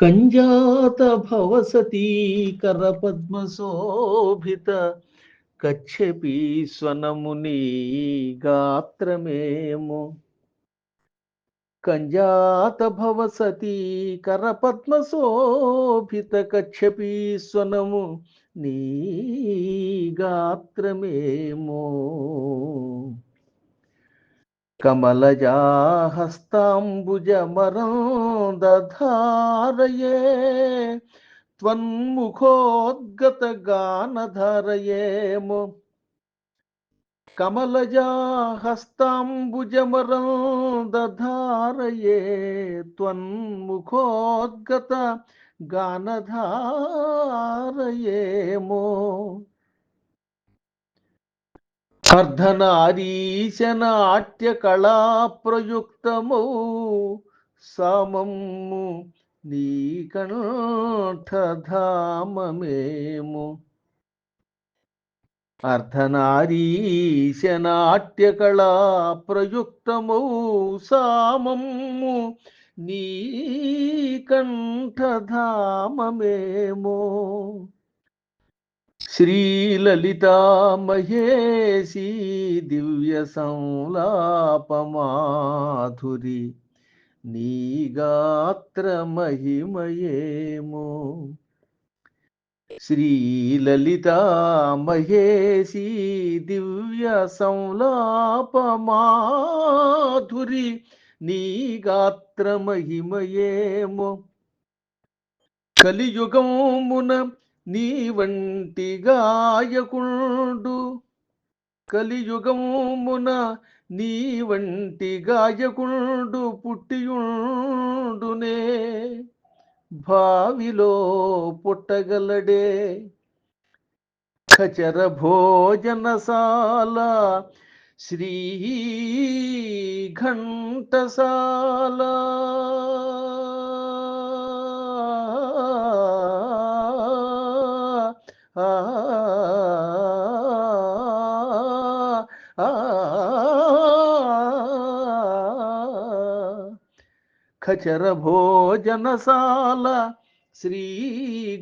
కంజాత భవసతీకర పద్మశోభిత కచ్చపి స్వనముని గాత్రమేమో. కంజాత భవసతీకర పద్మశోభిత కచ్చపి స్వనము నీ గాత్రమేమో. कमलजाहस्ताम्बुजमरन्दधारये त्वन्मुखोद्गतगानधरयेम कमलजाहस्ताम्बुजमरन्दधारये त्वन्मुखोद्गतगानधारयेमो అర్ధనారీశనాట్య కళా ప్రయుక్తమౌ సమము నీకంఠధామమేము అర్ధనారీశనాట్య కళా ప్రయుక్తమౌ సామము నీకంఠధామమేమో శ్రీలలితా మహేశీ దివ్య సంలాపమాధురి నీ గాత్ర మహిమయేమో. శ్రీలలితా మహేశీ దివ్య సంలాపమాధురి నీ గాత్ర మహిమయేమో. కలియుగమున నీ వంటి గాయకుండు కలియుగమున నీ వంటి గాయకుండు పుట్టియుండునే. భావిలో పుట్టగలడే ఖచర భోజనశాల శ్రీ ఘంటసాల. ఖచర భోజనశాల శ్రీ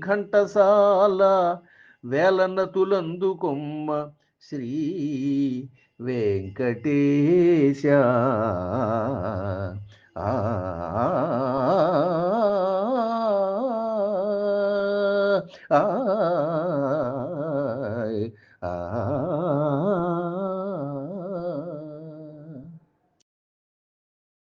ఘంటసాల వేలనతులందు కొమ్మ శ్రీ వెంకటేశ ఆ ah,